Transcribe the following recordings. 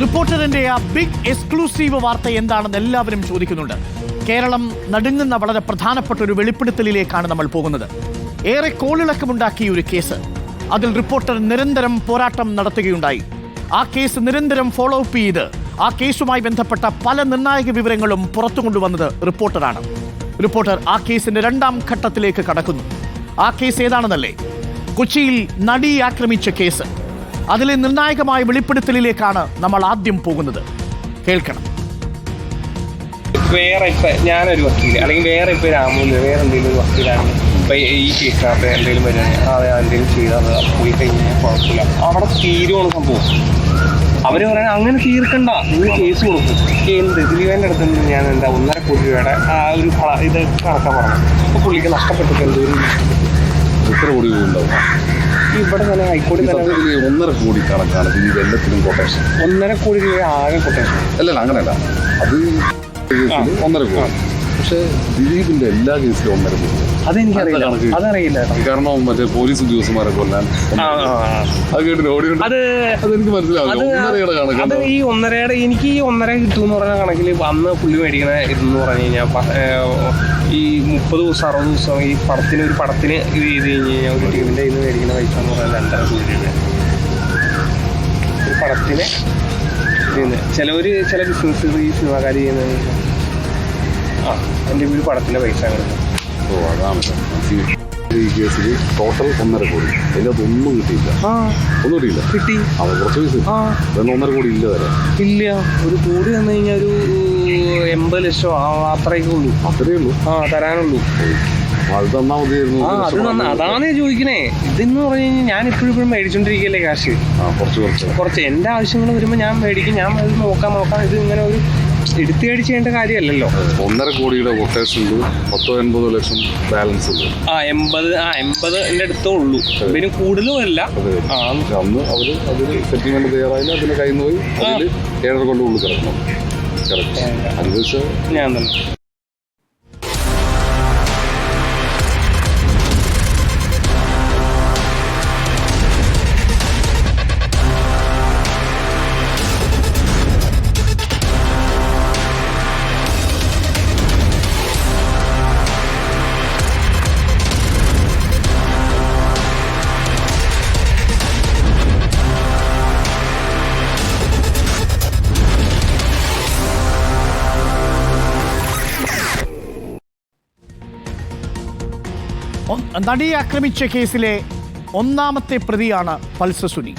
റിപ്പോർട്ടറിന്റെ ആ big exclusive വാർത്ത എന്താണെന്ന് എല്ലാവരും ചോദിക്കുന്നുണ്ട്. കേരളം നടുങ്ങുന്ന വളരെ പ്രധാനപ്പെട്ട ഒരു വെളിപ്പെടുത്തലിലേക്കാണ് നമ്മൾ പോകുന്നത്. ഏറെ കോളിളക്കമുണ്ടാക്കിയ ഒരു കേസ്. അതിൽ റിപ്പോർട്ടർ നിരന്തരം പോരാട്ടം നടത്തുകയുണ്ടായി. ആ കേസ് നിരന്തരം ഫോളോ അപ്പ് ചെയ്ത് ആ കേസുമായി ബന്ധപ്പെട്ട പല നിർണായക വിവരങ്ങളും പുറത്തു കൊണ്ടുവന്നത് റിപ്പോർട്ടറാണ്. റിപ്പോർട്ടർ ആ കേസിന്റെ രണ്ടാം ഘട്ടത്തിലേക്ക് കടക്കുന്നു. ആ കേസ് ഏതാണെന്നല്ലേ? കൊച്ചിയിൽ നടി ആക്രമിച്ച കേസ്. അതിലെ നിർണായകമായ വെളിപ്പെടുത്തലിലേക്കാണ് നമ്മൾ ആദ്യം പോകുന്നത്. കേൾക്കണം. വേറെ ഇപ്പൊ ഞാനൊരു വക്കീൽ അല്ലെങ്കിൽ വേറെ ഇപ്പൊ രാമൂൽ വേറെ എന്തെങ്കിലും ഒരു വക്കീലാണ് ഇപ്പൊ ഈ കേസിനകത്ത് എന്തെങ്കിലും വരുന്നത് അതെ എന്തെങ്കിലും ചെയ്താൽ പോയി കഴിഞ്ഞാൽ കുഴപ്പമില്ല. അവിടെ തീരുവാണ് സംഭവം. അവർ പറയാൻ അങ്ങനെ തീർക്കണ്ട നിങ്ങൾ കേസ് കൊടുക്കും. എന്ത്? ദിലീപന്റെ അടുത്ത് നിന്ന് ഞാൻ എന്താ ഒന്നര കോടി രൂപയുടെ ആ ഒരു ഇത് കണക്കാൻ പറഞ്ഞു. അപ്പൊ പുള്ളിക്ക് നഷ്ടപ്പെട്ടിട്ട് എന്തോരം എത്ര കോടി രൂപ ഉണ്ടാവും? ഇവിടെ തന്നെ ഹൈക്കോടതി ഒന്നര കോടി കണക്കാണ് ഈ വെള്ളത്തിനും കൊട്ടേഷൻ ഒന്നര കോടി രൂപ ആകെ കൊട്ടേഷൻ അല്ലല്ല അങ്ങനെയല്ല. അത് ഒന്നര കോടി. പക്ഷേ ദിലീപിന്റെ എല്ലാ കേസിലും ഒന്നര കോടി. അതെനിക്കറിയില്ല. കണക്ക്? അതറിയില്ല കേട്ടോ. കാരണം മറ്റേ പോലീസ് ഉദ്യോഗസ്ഥന്മാരെ കൊല്ലാൻ. അത് ഓടിയുണ്ട് അത് അതെനിക്ക് മനസ്സിലാവില്ല. ഈ ഒന്നരയുടെ എനിക്ക് ഈ ഒന്നര കിട്ടുമെന്ന് പറഞ്ഞ കണക്കിൽ അന്ന് പുള്ളി മേടിക്കണ ഇതെന്ന് പറഞ്ഞു കഴിഞ്ഞാൽ ഈ മുപ്പത് ദിവസം അറുപത് ദിവസം ഈ പടത്തിന് ഒരു പടത്തിന് ഇത് ചെയ്ത് കഴിഞ്ഞ് കഴിഞ്ഞാൽ ഒരു ടീമിന്റെ ഇത് മേടിക്കുന്ന പൈസ എന്ന് പറയുന്നത് രണ്ടര കോടി രൂപ ഒരു പടത്തിന് ഇതിന് ചിലവർ ചില ബിസിനസ് ഈ സിനിമാക്കാർ ചെയ്യുന്നത്. ആ എന്റെ ഒരു പടത്തിന്റെ പൈസ അങ്ങനെ ഓ അതാണ് ഈ- ഈ കേസിൽ ടോട്ടൽ ഒന്നര കോടി. അതിനകത്ത് ഒന്നും കിട്ടിയില്ല. ആ. ഒന്നും കിട്ടിയില്ല. കിട്ടി. അത് കുറച്ച് പൈസ. ഒന്നര കോടി ഇല്ല വരെ. ഇല്ല. ഒരു കോടി തന്നു കഴിഞ്ഞാൽ ഒരു എൺപത് ലക്ഷം അത്രയൊക്കെ ഉള്ളൂ. അത്രയേ ഉള്ളൂ. ആ തരാനുള്ളൂ. അത് തന്നാ മതിയായിരുന്നു. അതാണ് ചോദിക്കണേ. ഇതെന്ന് പറഞ്ഞു കഴിഞ്ഞാൽ ഞാൻ ഇപ്പോഴും ഇപ്പോഴും മേടിച്ചോണ്ടിരിക്കുകയല്ലേ കാശ്. ആ കുറച്ച് കുറച്ച്. കുറച്ച് എന്റെ ആവശ്യങ്ങൾ വരുമ്പോൾ ഞാൻ മേടിക്കും. ഞാൻ അത് നോക്കാം നോക്കാം. ഇത് ഇങ്ങനെ ഒരു എടുത്തേടി ചെയ്യേണ്ട കാര്യമല്ലല്ലോ. ഒന്നര കോടിയുടെ കൊട്ടേഷൻ ഉണ്ട്. പത്തോ എൺപതോ ലക്ഷം ബാലൻസ് ഉണ്ട്. ആ എൺപത് ആ എൺപത് എന്റെ അടുത്തേ ഉള്ളൂ. പിന്നെ കൂടുതലും അല്ല. അന്ന് അവർ അതിൽ സെറ്റിൽമെന്റ് തയ്യാറായില്ല. അതിന് കയ്യിൽ നിന്ന് പോയി അതിൽ ഏഴര കൊണ്ട് ഉള്ളിൽ കിടക്കണം. കറക്റ്റ് ഞാൻ തന്നെ. നടിയെ ആക്രമിച്ച കേസിലെ ഒന്നാമത്തെ പ്രതിയാണ് പൾസ സുനി.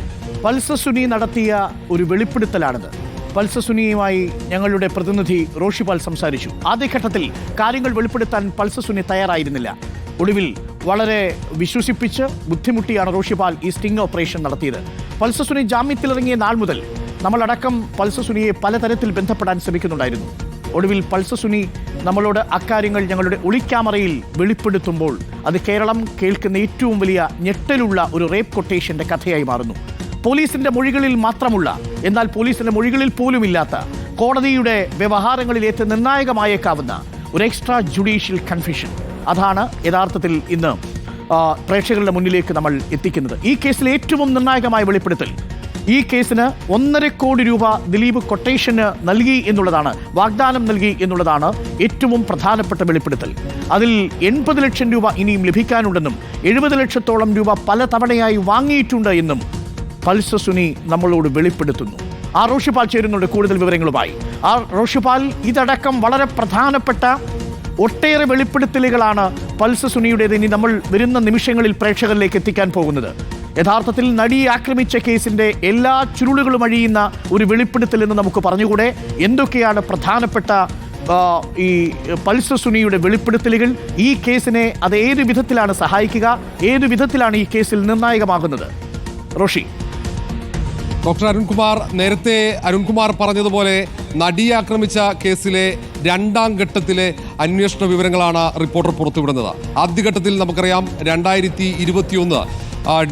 സുനി നടത്തിയ ഒരു വെളിപ്പെടുത്തലാണിത്. പൾസ സുനിയുമായി ഞങ്ങളുടെ പ്രതിനിധി റോഷിപാൽ സംസാരിച്ചു. ആദ്യഘട്ടത്തിൽ കാര്യങ്ങൾ വെളിപ്പെടുത്താൻ പൾസ സുനി തയ്യാറായിരുന്നില്ല. ഒടുവിൽ വളരെ വിശ്വസിപ്പിച്ച് ബുദ്ധിമുട്ടിയാണ് റോഷിപാൽ ഈ സ്റ്റിംഗ് ഓപ്പറേഷൻ നടത്തിയത്. പൾസ സുനി ജാമ്യത്തിലിറങ്ങിയ നാൾ മുതൽ നമ്മളടക്കം പൾസ സുനിയെ പലതരത്തിൽ ബന്ധപ്പെടാൻ ശ്രമിക്കുന്നുണ്ടായിരുന്നു. ഒടുവിൽ പൾസ സുനി നമ്മളോട് അക്കാര്യങ്ങൾ ഞങ്ങളുടെ ഒളിക്യാമറയിൽ വെളിപ്പെടുത്തുമ്പോൾ അത് കേരളം കേൾക്കുന്ന ഏറ്റവും വലിയ ഞെട്ടലുള്ള ഒരു റേപ്പ് കൊട്ടേഷന്റെ കഥയായി മാറുന്നു. പോലീസിന്റെ മൊഴികളിൽ മാത്രമുള്ള എന്നാൽ പോലീസിന്റെ മൊഴികളിൽ പോലുമില്ലാത്ത കോടതിയുടെ വ്യവഹാരങ്ങളിലേക്ക് നിർണായകമായേക്കാവുന്ന ഒരു എക്സ്ട്രാ ജുഡീഷ്യൽ കൺഫ്യൂഷൻ അതാണ് യഥാർത്ഥത്തിൽ ഇന്ന് പ്രേക്ഷകരുടെ മുന്നിലേക്ക് നമ്മൾ എത്തിക്കുന്നത്. ഈ കേസിൽ ഏറ്റവും നിർണായകമായ വെളിപ്പെടുത്തൽ ഈ കേസിന് ഒന്നര കോടി രൂപ ദിലീപ് കൊട്ടേഷന് നൽകി എന്നുള്ളതാണ് വാഗ്ദാനം നൽകി എന്നുള്ളതാണ് ഏറ്റവും പ്രധാനപ്പെട്ട വെളിപ്പെടുത്തൽ. അതിൽ എൺപത് ലക്ഷം രൂപ ഇനിയും ലഭിക്കാനുണ്ടെന്നും എഴുപത് ലക്ഷത്തോളം രൂപ പല തവണയായി വാങ്ങിയിട്ടുണ്ട് എന്നും പൾസ സുനി നമ്മളോട് വെളിപ്പെടുത്തുന്നു. ആ റോഷിപാൽ ചേരുന്നുണ്ട് കൂടുതൽ വിവരങ്ങളുമായി. ആ റോഷിപാൽ ഇതടക്കം വളരെ പ്രധാനപ്പെട്ട ഒട്ടേറെ വെളിപ്പെടുത്തലുകളാണ് പൾസ സുനിയുടേത്. ഇനി നമ്മൾ വരുന്ന നിമിഷങ്ങളിൽ പ്രേക്ഷകരിലേക്ക് എത്തിക്കാൻ പോകുന്നത്. യഥാർത്ഥത്തിൽ നടിയെ ആക്രമിച്ച കേസിന്റെ എല്ലാ ചുരുളുകളും അഴിയുന്ന ഒരു വെളിപ്പെടുത്തൽ എന്ന് നമുക്ക് പറഞ്ഞുകൂടെ? എന്തൊക്കെയാണ് പ്രധാനപ്പെട്ട ഈ പൾസ സുനിയുടെ വെളിപ്പെടുത്തലുകൾ? ഈ കേസിനെ അത് ഏത് വിധത്തിലാണ് സഹായിക്കുക? ഏത് വിധത്തിലാണ് ഈ കേസിൽ നിർണായകമാകുന്നത്? റോഷി. ഡോക്ടർ അരുൺകുമാർ നേരത്തെ അരുൺകുമാർ പറഞ്ഞതുപോലെ നടിയെ ആക്രമിച്ച കേസിലെ രണ്ടാം ഘട്ടത്തിലെ അന്വേഷണ വിവരങ്ങളാണ് റിപ്പോർട്ടർ പുറത്തുവിടുന്നത്. ആദ്യഘട്ടത്തിൽ നമുക്കറിയാം രണ്ടായിരത്തി ഇരുപത്തിയൊന്ന്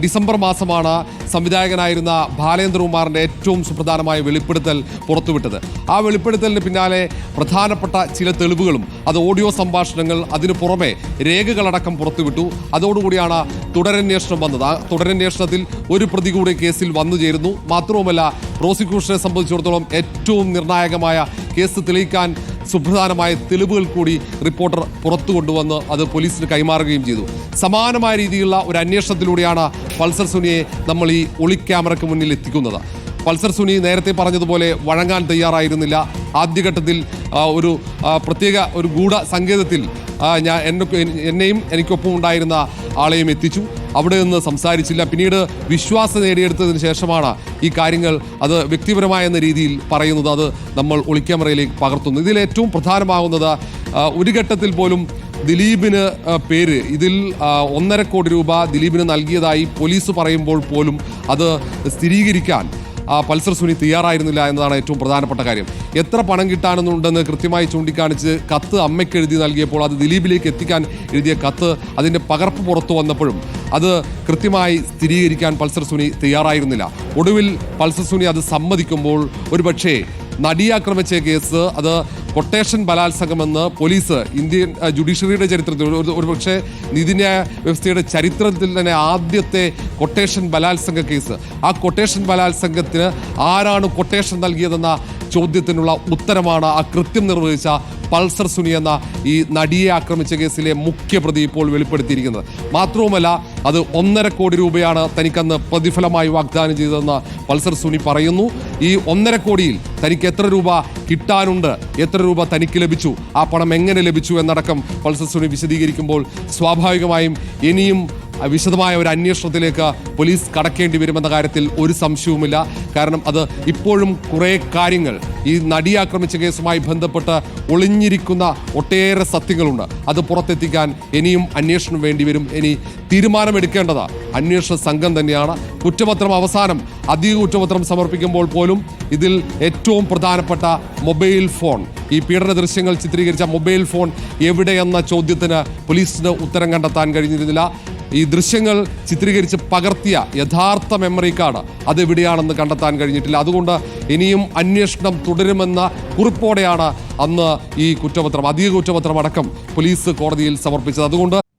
ഡിസംബർ മാസമാണ് സംവിധായകനായിരുന്ന ബാലേന്ദ്രകുമാറിന്റെ ഏറ്റവും സുപ്രധാനമായ വെളിപ്പെടുത്തൽ പുറത്തുവിട്ടത്. ആ വെളിപ്പെടുത്തലിന് പിന്നാലെ പ്രധാനപ്പെട്ട ചില തെളിവുകളും അത് ഓഡിയോ സംഭാഷണങ്ങൾ അതിനു പുറമെ രേഖകളടക്കം പുറത്തുവിട്ടു. അതോടുകൂടിയാണ് തുടരന്വേഷണം വന്നത്. ആ തുടരന്വേഷണത്തിൽ ഒരു പ്രതി കൂടി കേസിൽ വന്നു ചേരുന്നു. മാത്രവുമല്ല പ്രോസിക്യൂഷനെ സംബന്ധിച്ചിടത്തോളം ഏറ്റവും നിർണായകമായ കേസ് തെളിയിക്കാൻ സുപ്രധാനമായ തെളിവുകൾ കൂടി റിപ്പോർട്ടർ പുറത്തു കൊണ്ടുവന്ന് അത് പോലീസിന് കൈമാറുകയും ചെയ്തു. സമാനമായ രീതിയിലുള്ള ഒരു അന്വേഷണത്തിലൂടെയാണ് പൾസർ സുനിയെ നമ്മൾ ഈ ഒളി ക്യാമറയ്ക്ക് മുന്നിൽ എത്തിക്കുന്നത്. പൾസർ സുനി നേരത്തെ പറഞ്ഞതുപോലെ വഴങ്ങാൻ തയ്യാറായിരുന്നില്ല. ആദ്യഘട്ടത്തിൽ ഒരു പ്രത്യേക ഒരു ഗൂഢ സങ്കേതത്തിൽ ഞാൻ എന്നെ എന്നെയും എനിക്കൊപ്പം ഉണ്ടായിരുന്ന ആളെയും എത്തിച്ചു. അവിടെ നിന്ന് സംസാരിച്ചില്ല. പിന്നീട് വിശ്വാസം നേടിയെടുത്തതിന് ശേഷമാണ് ഈ കാര്യങ്ങൾ അത് വ്യക്തിപരമായ എന്ന രീതിയിൽ പറയുന്നത്. അത് നമ്മൾ ഒളിക്യാമറയിലേക്ക് പകർത്തുന്നു. ഇതിൽ ഏറ്റവും പ്രധാനമാകുന്നത് ഒരു ഘട്ടത്തിൽ പോലും ദിലീപിന് പേര് ഇതിൽ ഒന്നര കോടി രൂപ ദിലീപിന് നൽകിയതായി പോലീസ് പറയുമ്പോൾ പോലും അത് സ്ഥിരീകരിക്കാൻ പൾസർ സുനി തയ്യാറായിരുന്നില്ല എന്നതാണ് ഏറ്റവും പ്രധാനപ്പെട്ട കാര്യം. എത്ര പണം കിട്ടാനെന്നുണ്ടെന്ന് കൃത്യമായി ചൂണ്ടിക്കാണിച്ച് കത്ത് അമ്മയ്ക്ക് എഴുതി നൽകിയപ്പോൾ അത് ദിലീപിലേക്ക് എത്തിക്കാൻ എഴുതിയ കത്ത് അതിന്റെ പകർപ്പ് പുറത്തു വന്നപ്പോഴും അത് കൃത്യമായി സ്ഥിരീകരിക്കാൻ പൾസർ സുനി തയ്യാറായിരുന്നില്ല. ഒടുവിൽ പൾസർ സുനി അത് സമ്മതിക്കുമ്പോൾ ഒരുപക്ഷേ നടിയാക്രമിച്ച കേസ് അത് കൊട്ടേഷൻ ബലാത്സംഗമെന്ന് പോലീസ് ഇന്ത്യൻ ജുഡീഷ്യറിയുടെ ചരിത്രത്തിൽ ഒരു- ഒരുപക്ഷെ നീതിന്യായ വ്യവസ്ഥയുടെ ചരിത്രത്തിൽ തന്നെ ആദ്യത്തെ കൊട്ടേഷൻ ബലാത്സംഗ കേസ്. ആ കൊട്ടേഷൻ ബലാത്സംഗത്തിന് ആരാണ് കൊട്ടേഷൻ നൽകിയതെന്ന ചോദ്യത്തിനുള്ള ഉത്തരമാണ് ആ കൃത്യം നിർവഹിച്ച പൾസർ സുനി എന്ന ഈ നടിയെ ആക്രമിച്ച കേസിലെ മുഖ്യപ്രതി ഇപ്പോൾ വെളിപ്പെടുത്തിയിരിക്കുന്നത്. മാത്രവുമല്ല അത് ഒന്നര കോടി രൂപയാണ് തനിക്കന്ന് പ്രതിഫലമായി വാഗ്ദാനം ചെയ്തതെന്ന് പൾസർ സുനി പറയുന്നു. ഈ ഒന്നര കോടിയിൽ തനിക്ക് എത്ര രൂപ കിട്ടാനുണ്ട്? എത്ര രൂപ തനിക്ക് ലഭിച്ചു? ആ പണം എങ്ങനെ ലഭിച്ചു എന്നടക്കം പൾസർ സുനി വിശദീകരിക്കുമ്പോൾ സ്വാഭാവികമായും ഇനിയും വിശദമായ ഒരു അന്വേഷണത്തിലേക്ക് പോലീസ് കടക്കേണ്ടി വരുമെന്ന കാര്യത്തിൽ ഒരു സംശയവുമില്ല. കാരണം അത് ഇപ്പോഴും കുറേ കാര്യങ്ങൾ ഈ നടി ആക്രമിച്ച കേസുമായി ബന്ധപ്പെട്ട് ഒളിഞ്ഞിരിക്കുന്ന ഒട്ടേറെ സത്യങ്ങളുണ്ട്. അത് പുറത്തെത്തിക്കാൻ ഇനിയും അന്വേഷണം വേണ്ടി വരും. ഇനി തീരുമാനമെടുക്കേണ്ടത് അന്വേഷണ സംഘം തന്നെയാണ്. കുറ്റപത്രം അവസാനം അധിക കുറ്റപത്രം സമർപ്പിക്കുമ്പോൾ പോലും ഇതിൽ ഏറ്റവും പ്രധാനപ്പെട്ട മൊബൈൽ ഫോൺ. ഈ പീഡന ദൃശ്യങ്ങൾ ചിത്രീകരിച്ച മൊബൈൽ ഫോൺ എവിടെയെന്ന ചോദ്യത്തിന് പോലീസിന് ഉത്തരം കണ്ടെത്താൻ കഴിഞ്ഞിരുന്നില്ല. ഈ ദൃശ്യങ്ങൾ ചിത്രീകരിച്ച് പകർത്തിയ യഥാർത്ഥ മെമ്മറി കാർഡ് അതെവിടെയാണെന്ന് കണ്ടെത്താൻ കഴിഞ്ഞിട്ടില്ല. അതുകൊണ്ട് ഇനിയും അന്വേഷണം തുടരുമെന്ന കുറിപ്പോടെയാണ് അന്ന് ഈ കുറ്റപത്രം അധിക കുറ്റപത്രം അടക്കം പോലീസ് കോടതിയിൽ സമർപ്പിച്ചത്. അതുകൊണ്ട്